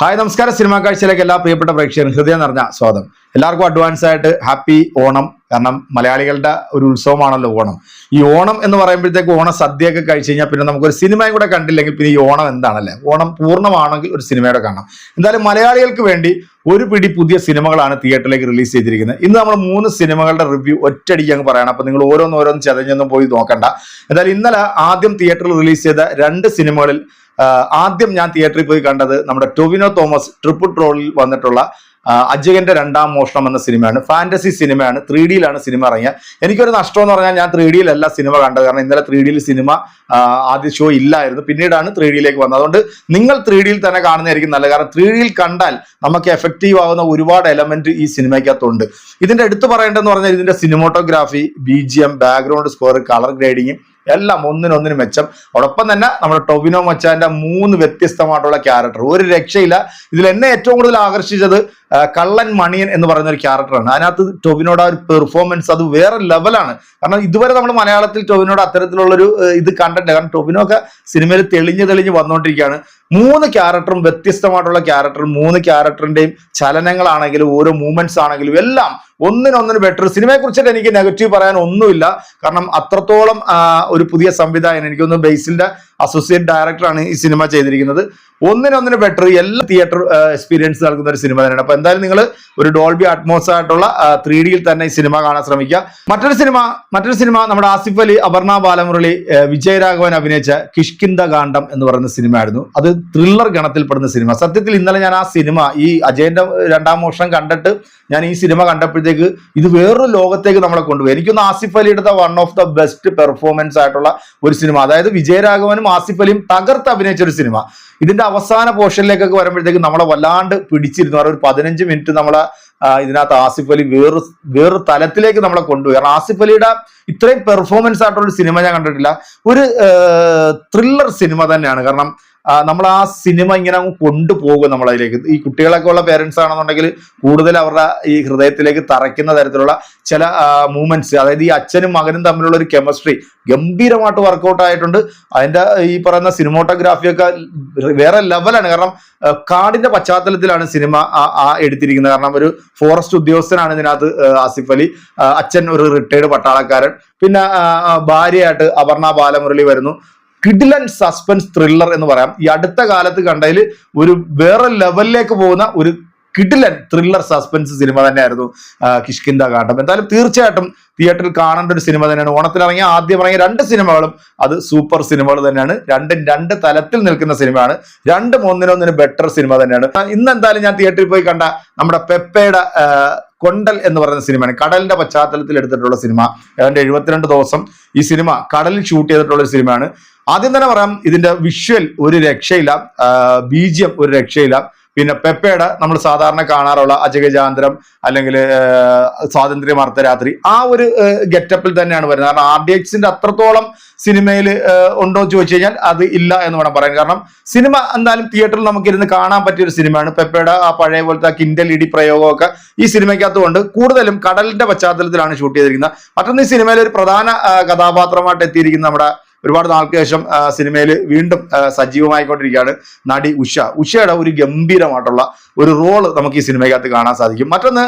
Hi നമസ്കാരം. Cinema കാഴ്ചയിലേക്ക് എല്ലാ പ്രിയപ്പെട്ട പ്രേക്ഷകരും ഹൃദയം നിറഞ്ഞ സ്വാഗതം. എല്ലാവർക്കും അഡ്വാൻസ് ആയിട്ട് ഹാപ്പി ഓണം. കാരണം മലയാളികളുടെ ഒരു ഉത്സവമാണല്ലോ ഓണം. ഈ ഓണം എന്ന് പറയുമ്പോഴത്തേക്ക് ഓണ സദ്യയൊക്കെ കഴിച്ചു കഴിഞ്ഞാൽ പിന്നെ നമുക്കൊരു സിനിമയും കൂടെ കണ്ടില്ലെങ്കിൽ പിന്നെ ഈ ഓണം എന്താണല്ലേ? ഓണം പൂർണമാണെങ്കിൽ ഒരു സിനിമയുടെ കാണണം എന്തായാലും മലയാളികൾക്ക് വേണ്ടി ഒരു പിടി പുതിയ സിനിമകളാണ് തിയേറ്ററിലേക്ക് റിലീസ് ചെയ്തിരിക്കുന്നത്. ഇന്ന് നമ്മൾ മൂന്ന് സിനിമകളുടെ റിവ്യൂ ഒറ്റയടിക്ക് അങ്ങ് പറയണം. അപ്പൊ നിങ്ങൾ ഓരോന്നോരോന്ന് ഓരോന്ന് ചതഞ്ഞൊന്നും പോയി നോക്കണ്ട. എന്തായാലും ഇന്നലെ ആദ്യം തിയേറ്ററിൽ റിലീസ് ചെയ്ത രണ്ട് സിനിമകളിൽ ആദ്യം ഞാൻ തിയേറ്ററിൽ പോയി കണ്ടത് നമ്മുടെ ടൊവിനോ തോമസ് ട്രിപ്പിൾ ട്രോളിൽ വന്നിട്ടുള്ള അജയന്റെ രണ്ടാം മോഷണം എന്ന സിനിമയാണ്. ഫാന്റസി സിനിമയാണ്. ത്രീ ഡിയിലാണ് സിനിമ ഇറങ്ങിയത്. എനിക്കൊരു നഷ്ടം എന്ന് പറഞ്ഞാൽ ഞാൻ ത്രീ ഡിയിലല്ല സിനിമ കണ്ടത്. കാരണം ഇന്നലെ ത്രീ ഡിയിൽ സിനിമ ആദ്യ ഷോ ഇല്ലായിരുന്നു. പിന്നീടാണ് ത്രീ ഡിയിലേക്ക് വന്നത്. അതുകൊണ്ട് നിങ്ങൾ ത്രീ ഡിയിൽ തന്നെ കാണുന്നതായിരിക്കും നല്ലത്. കാരണം ത്രീ ഡിയിൽ കണ്ടാൽ നമുക്ക് എഫക്റ്റീവ് ആവുന്ന ഒരുപാട് എലമെന്റ് ഈ സിനിമയ്ക്കകത്തുണ്ട്. ഇതിന്റെ എടുത്തു പറയേണ്ടതെന്ന് പറഞ്ഞാൽ ഇതിന്റെ സിനിമോട്ടോഗ്രാഫി ബി ബാക്ക്ഗ്രൗണ്ട് സ്കോർ കളർ ഗ്രേഡിങ്ങും എല്ലാം ഒന്നിനൊന്നിന് മെച്ചം. അതോടൊപ്പം തന്നെ നമ്മുടെ ടൊവിനോ മച്ചാന്റെ മൂന്ന് വ്യത്യസ്തമായിട്ടുള്ള ക്യാരക്ടർ. ഒരു രക്ഷയില്ല. ഇതിൽ എന്നെ ഏറ്റവും കൂടുതൽ ആകർഷിച്ചത് കള്ളൻ മണിയൻ എന്ന് പറയുന്ന ഒരു ക്യാരക്ടറാണ്. അതിനകത്ത് ടൊവിനോടെ ഒരു പെർഫോമൻസ് അത് വേറെ ലെവലാണ് കാരണം ഇതുവരെ നമ്മൾ മലയാളത്തിൽ ടൊവിനോട് അത്തരത്തിലുള്ളൊരു ഇത് കണ്ടിട്ടില്ല. കാരണം ടൊവിനോ ഒക്കെ സിനിമയിൽ തെളിഞ്ഞ് തെളിഞ്ഞ് വന്നുകൊണ്ടിരിക്കുകയാണ്. മൂന്ന് ക്യാരക്ടറും വ്യത്യസ്തമായിട്ടുള്ള ക്യാരക്ടറും മൂന്ന് ക്യാരക്ടറിന്റെയും ചലനങ്ങളാണെങ്കിലും ഓരോ മൂവ്മെന്റ്സ് ആണെങ്കിലും എല്ലാം ഒന്നിനൊന്നിന് ബെറ്റർ സിനിമയെ കുറിച്ചിട്ട് എനിക്ക് നെഗറ്റീവ് പറയാൻ ഒന്നുമില്ല. കാരണം അത്രത്തോളം ഒരു പുതിയ സംവിധായകൻ എനിക്കൊന്ന് ബേസിന്റെ അസോസിയേറ്റ് ഡയറക്ടറാണ് ഈ സിനിമ ചെയ്തിരിക്കുന്നത്. ഒന്നിനൊന്നിന് ബെറ്റർ എല്ലാ തിയേറ്റർ എക്സ്പീരിയൻസ് നൽകുന്ന ഒരു സിനിമ തന്നെയാണ്. അപ്പൊ എന്തായാലും നിങ്ങൾ ഒരു ഡോൾബി അറ്റ്മോസ് ആയിട്ടുള്ള ത്രീ ഡിയിൽ തന്നെ ഈ സിനിമ കാണാൻ ശ്രമിക്കുക. മറ്റൊരു സിനിമ മറ്റൊരു സിനിമ നമ്മുടെ ആസിഫ് അലി അപർണ ബാലമുരളി വിജയരാഘവൻ അഭിനയിച്ച കിഷ്കിന്ദ കാണ്ഡം എന്ന് പറയുന്ന സിനിമയായിരുന്നു. അത് ത്രില്ലർ ഗണത്തിൽപ്പെടുന്ന സിനിമ. സത്യത്തിൽ ഇന്നലെ ഞാൻ ആ സിനിമ ഈ അജയന്റെ രണ്ടാം മോഷണം കണ്ടിട്ട് ഞാൻ ഈ സിനിമ കണ്ടപ്പോഴത്തേക്ക് ഇത് വേറൊരു ലോകത്തേക്ക് നമ്മളെ കൊണ്ടുപോയി. എനിക്കൊന്ന് ആസിഫ് അലി എടുത്ത one of the best performance ആയിട്ടുള്ള ഒരു സിനിമ അതായത് വിജയരാഘവനും ആസിഫ് അലിയും തകർത്ത് അഭിനയിച്ച ഒരു സിനിമ ഇതിന്റെ അവസാന പോർഷനിലേക്കൊക്കെ വരുമ്പോഴത്തേക്ക് നമ്മളെ വല്ലാണ്ട് പിടിച്ചിരുന്നു. കാരണം ഒരു പതിനഞ്ച് മിനിറ്റ് നമ്മളെ ഇതിനകത്ത് ആസിഫ് അലി വേറൊരു വേറൊരു തലത്തിലേക്ക് നമ്മളെ കൊണ്ടുപോയി. കാരണം ആസിഫ് അലിയുടെ ഇത്രയും പെർഫോമൻസ് ആയിട്ടുള്ള സിനിമ ഞാൻ കണ്ടിട്ടില്ല. ഒരു ത്രില്ലർ സിനിമ തന്നെയാണ്. കാരണം നമ്മൾ ആ സിനിമ ഇങ്ങനെ അങ്ങ് കൊണ്ടുപോകും നമ്മളതിലേക്ക്. ഈ കുട്ടികളൊക്കെ ഉള്ള പേരൻസ് ആണെന്നുണ്ടെങ്കിൽ കൂടുതൽ അവരുടെ ഈ ഹൃദയത്തിലേക്ക് തറയ്ക്കുന്ന തരത്തിലുള്ള ചില മൂമെന്റ്സ് അതായത് ഈ അച്ഛനും മകനും തമ്മിലുള്ള ഒരു കെമിസ്ട്രി ഗംഭീരമായിട്ട് വർക്കൗട്ട് ആയിട്ടുണ്ട്. അതിന്റെ ഈ പറയുന്ന സിനിമോട്ടോഗ്രാഫിയൊക്കെ വേറെ ലെവലാണ് കാരണം കാടിന്റെ പശ്ചാത്തലത്തിലാണ് സിനിമ എടുത്തിരിക്കുന്നത്. കാരണം ഒരു ഫോറസ്റ്റ് ഉദ്യോഗസ്ഥനാണ് ഇതിനകത്ത് ആസിഫ് അലി. അച്ഛൻ ഒരു റിട്ടയർഡ് പട്ടാളക്കാരൻ. പിന്നെ ഭാര്യയായിട്ട് അപർണ ബാലമുരളി വരുന്നു. കിഡിലൻ സസ്പെൻസ് ത്രില്ലർ എന്ന് പറയാം. ഈ അടുത്ത കാലത്ത് കണ്ടതിൽ ഒരു വേറെ ലെവലിലേക്ക് പോകുന്ന ഒരു കിഡിലൻ ത്രില്ലർ സസ്പെൻസ് സിനിമ തന്നെയായിരുന്നു കിഷ്കിന്ദ കാട്ടം. എന്തായാലും തീർച്ചയായിട്ടും തിയേറ്ററിൽ കാണേണ്ട ഒരു സിനിമ തന്നെയാണ്. ഓണത്തിലിറങ്ങിയ ആദ്യം ഇറങ്ങിയ രണ്ട് സിനിമകളും അത് സൂപ്പർ സിനിമകൾ തന്നെയാണ്. രണ്ടും രണ്ട് തലത്തിൽ നിൽക്കുന്ന സിനിമയാണ് രണ്ടും ഒന്നിനൊന്നിന് ബെറ്റർ സിനിമ തന്നെയാണ്. ഇന്ന് എന്തായാലും ഞാൻ തിയേറ്ററിൽ പോയി കണ്ട നമ്മുടെ പെപ്പയുടെ കൊണ്ടൽ എന്ന് പറയുന്ന സിനിമയാണ് കടലിന്റെ പശ്ചാത്തലത്തിൽ എടുത്തിട്ടുള്ള സിനിമ ഏതാണ്ട് എഴുപത്തിരണ്ട് ദിവസം ഈ സിനിമ കടലിൽ ഷൂട്ട് ചെയ്തിട്ടുള്ള ഒരു സിനിമയാണ് ആദ്യം തന്നെ പറയാം ഇതിന്റെ വിഷ്വൽ ഒരു രക്ഷയില്ല ബീജിയം ഒരു രക്ഷയില്ല. പിന്നെ പെപ്പയുടെ നമ്മൾ സാധാരണ കാണാറുള്ള അജഗജാന്തരം അല്ലെങ്കിൽ സ്വാതന്ത്ര്യം അർദ്ധരാത്രി ആ ഒരു ഗെറ്റപ്പിൽ തന്നെയാണ് വരുന്നത്. കാരണം ആർ ഡി എക്സിന്റെ അത്രത്തോളം സിനിമയിൽ ഉണ്ടോ എന്ന് ചോദിച്ചു കഴിഞ്ഞാൽ അത് ഇല്ല എന്ന് വേണം പറയാൻ. കാരണം സിനിമ എന്തായാലും തിയേറ്ററിൽ നമുക്കിരുന്ന് കാണാൻ പറ്റിയ ഒരു സിനിമയാണ് പെപ്പയുടെ ആ പഴയ പോലത്തെ ആ കിൻഡൽ ഇടി പ്രയോഗമൊക്കെ ഈ സിനിമയ്ക്കകത്ത് കൊണ്ട് കൂടുതലും കടലിന്റെ പശ്ചാത്തലത്തിലാണ് ഷൂട്ട് ചെയ്തിരിക്കുന്നത്. മറ്റൊന്ന് ഈ സിനിമയിൽ ഒരു പ്രധാന കഥാപാത്രമായിട്ട് എത്തിയിരിക്കുന്ന നമ്മുടെ ഒരുപാട് നാൾക്ക് ശേഷം സിനിമയിൽ വീണ്ടും സജീവമായിക്കൊണ്ടിരിക്കുകയാണ് നടി ഉഷ. ഉഷയുടെ ഒരു ഗംഭീരമായിട്ടുള്ള ഒരു റോൾ നമുക്ക് ഈ സിനിമയ്ക്കകത്ത് കാണാൻ സാധിക്കും. മറ്റൊന്ന്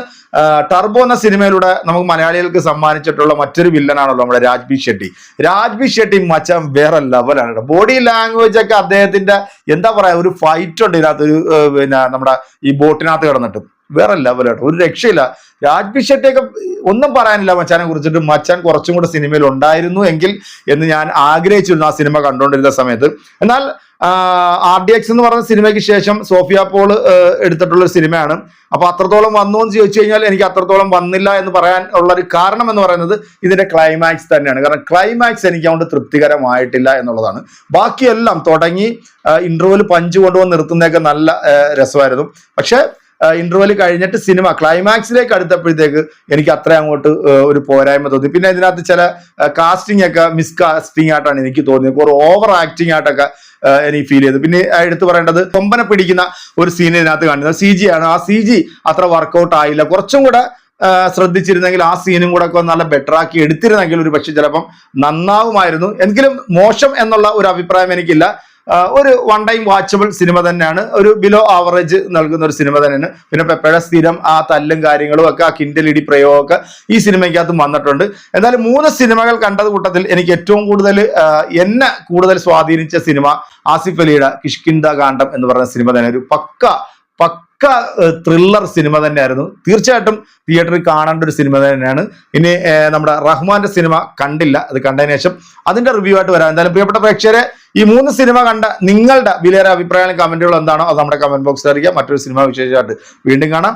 ടർബോ എന്ന സിനിമയിലൂടെ നമുക്ക് മലയാളികൾക്ക് സമ്മാനിച്ചിട്ടുള്ള മറ്റൊരു വില്ലനാണല്ലോ നമ്മുടെ രാജ്ബി ഷെട്ടി. രാജ്ബി ഷെട്ടി മച്ചം വേറെ ലെവലാണ് ബോഡി ലാംഗ്വേജ് ഒക്കെ അദ്ദേഹത്തിന്റെ എന്താ പറയാ ഒരു ഫൈറ്റ് ഉണ്ട് ഇതിനകത്ത് ഒരു പിന്നെ നമ്മുടെ ഈ ബോട്ടിനകത്ത് കിടന്നിട്ട്. വേറെ ലെവലാട്ടോ ഒരു രക്ഷയില്ല. രാജ്ബി ഷെട്ടിയൊക്കെ ഒന്നും പറയാനില്ല മച്ചാനെ കുറിച്ചിട്ട്. മച്ചാൻ കുറച്ചും കൂടെ സിനിമയിൽ ഉണ്ടായിരുന്നു എങ്കിൽ എന്ന് ഞാൻ ആഗ്രഹിച്ചിരുന്നു ആ സിനിമ കണ്ടുകൊണ്ടിരുന്ന സമയത്ത്. എന്നാൽ ആർ ഡി എക്സ് എന്ന് പറഞ്ഞ സിനിമയ്ക്ക് ശേഷം സോഫിയ പോൾ എടുത്തിട്ടുള്ള ഒരു സിനിമയാണ്. അപ്പോൾ അത്രത്തോളം വന്നു എന്ന് ചോദിച്ചു കഴിഞ്ഞാൽ എനിക്ക് അത്രത്തോളം വന്നില്ല എന്ന് പറയാൻ ഉള്ള ഒരു കാരണം എന്ന് പറയുന്നത് ഇതിന്റെ ക്ലൈമാക്സ് തന്നെയാണ്. കാരണം ക്ലൈമാക്സ് എനിക്ക് അതുകൊണ്ട് തൃപ്തികരമായിട്ടില്ല എന്നുള്ളതാണ്. ബാക്കിയെല്ലാം തുടങ്ങി ഇന്റർവ്യൂവിൽ പഞ്ച് കൊണ്ടുവന്ന് നിർത്തുന്നതൊക്കെ നല്ല രസമായിരുന്നു. പക്ഷെ ഇന്റർവെൽ കഴിഞ്ഞിട്ട് സിനിമ ക്ലൈമാക്സിലേക്ക് അടുത്തപ്പോഴത്തേക്ക് എനിക്ക് അത്ര അങ്ങോട്ട് ഒരു പോരായ്മ തോന്നി. പിന്നെ ഇതിനകത്ത് ചില കാസ്റ്റിംഗ് ഒക്കെ മിസ് കാസ്റ്റിംഗ് ആയിട്ടാണ് എനിക്ക് തോന്നിയത്. കുറെ ഓവർ ആക്ടിംഗ് ആയിട്ടൊക്കെ എനിക്ക് ഫീൽ ചെയ്തു പിന്നെ എടുത്തു പറയേണ്ടത് കൊമ്പന പിടിക്കുന്ന ഒരു സീൻ ഇതിനകത്ത് കാണുന്നത് സി ജി ആണ്. ആ സി ജി അത്ര വർക്കൗട്ട് ആയില്ല. കുറച്ചും കൂടെ ശ്രദ്ധിച്ചിരുന്നെങ്കിൽ ആ സീനും കൂടെ ഒക്കെ നല്ല ബെറ്റർ ആക്കി എടുത്തിരുന്നെങ്കിൽ ഒരു പക്ഷെ ചിലപ്പം നന്നാവുമായിരുന്നു. എങ്കിലും മോശം എന്നുള്ള ഒരു അഭിപ്രായം എനിക്കില്ല. ഒരു വൺ ടൈം വാച്ചബിൾ സിനിമ തന്നെയാണ്. ഒരു ബിലോ ആവറേജ് നൽകുന്ന ഒരു സിനിമ തന്നെയാണ്. പിന്നെ പെപ്പയുടെ സ്ഥിരം ആ തല്ലും കാര്യങ്ങളും ഒക്കെ ആ കിൻഡലിടി പ്രയോഗമൊക്കെ ഈ സിനിമയ്ക്കകത്തും വന്നിട്ടുണ്ട്. എന്നാലും മൂന്ന് സിനിമകൾ കണ്ടത് കൂട്ടത്തിൽ എനിക്ക് ഏറ്റവും കൂടുതൽ എന്നെ കൂടുതൽ സ്വാധീനിച്ച സിനിമ ആസിഫ് അലിയുടെ കിഷ്കിന്ദ കാണ്ഡം എന്ന് പറയുന്ന സിനിമ തന്നെ ഒരു പക്ക പക്ക ത്രില്ലർ സിനിമ തന്നെയായിരുന്നു. തീർച്ചയായിട്ടും തിയേറ്ററിൽ കാണേണ്ട ഒരു സിനിമ തന്നെയാണ്. ഇനി നമ്മുടെ റഹ്മാന്റെ സിനിമ കണ്ടില്ല അത് കണ്ടതിന് ശേഷം അതിന്റെ റിവ്യൂ ആയിട്ട് വരാം. എന്തായാലും പ്രിയപ്പെട്ട പ്രേക്ഷകരെ ഈ മൂന്ന് സിനിമ കണ്ട നിങ്ങളുടെ വിലയേറെ അഭിപ്രായങ്ങളും കമന്റുകളും എന്താണോ അത് നമ്മുടെ കമന്റ് ബോക്സിൽ അറിയിക്കുക മറ്റൊരു സിനിമ വിശേഷമായിട്ട് വീണ്ടും കാണാം.